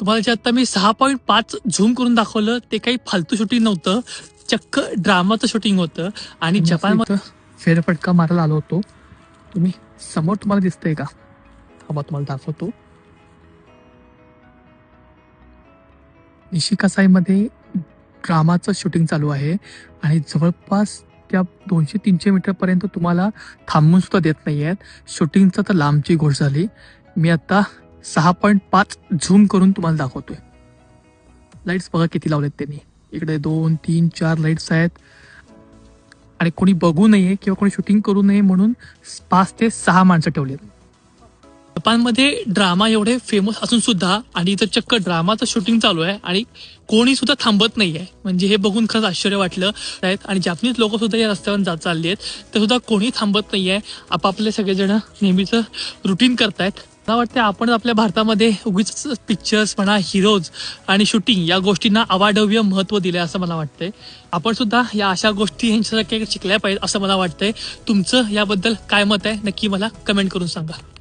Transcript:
तुम्हाला जे आता मी सहा पॉईंट पाच झूम करून दाखवलं ते काही फालतू शूटिंग नव्हतं. चक्क ड्रामाचं शूटिंग होतं. आणि जपान फेरफटका मारायला आलो होतो. तुम्ही समोर तुम्हाला दिसतंय का? थांबा तुम्हाला दाखवतो. निशिकासाईमध्ये ड्रामाचं शूटिंग चालू आहे. आणि जवळपास त्या दोनशे तीनशे मीटरपर्यंत तुम्हाला थांबून सुद्धा देत नाही आहेत शूटिंगचं तर लांबची गोष्ट झाली. मी आता सहा पॉईंट पाच झूम करून तुम्हाला दाखवतोय. लाईट्स बघा किती लावलेत त्यांनी. इकडे दोन तीन चार लाईट्स आहेत. आणि कोणी बघू नये किंवा कोणी शूटिंग करू नये म्हणून पाच ते सहा माणसं ठेवलेत. जपानमध्ये ड्रामा एवढे फेमस असून सुद्धा आणि इथं चक्क ड्रामाचं शूटिंग चालू आहे आणि कोणी सुद्धा थांबत नाही आहे म्हणजे हे बघून खरंच आश्चर्य वाटलं. आहेत आणि जापनीज लोक सुद्धा या रस्त्यावर जात चालली आहेत ते सुद्धा कोणी थांबत नाही आहे आपापले सगळेजण नेहमीचं रुटीन करतायत. मला वाटतं आपण आपल्या भारतामध्ये उगीच पिक्चर्स म्हणा हिरोज आणि शूटिंग या गोष्टींना अवाढव्य महत्त्व दिले असं मला वाटतंय. आपण सुद्धा या अशा गोष्टी यांच्यासारख्या शिकल्या पाहिजेत असं मला वाटतंय. तुमचं याबद्दल काय मत आहे नक्की मला कमेंट करून सांगा.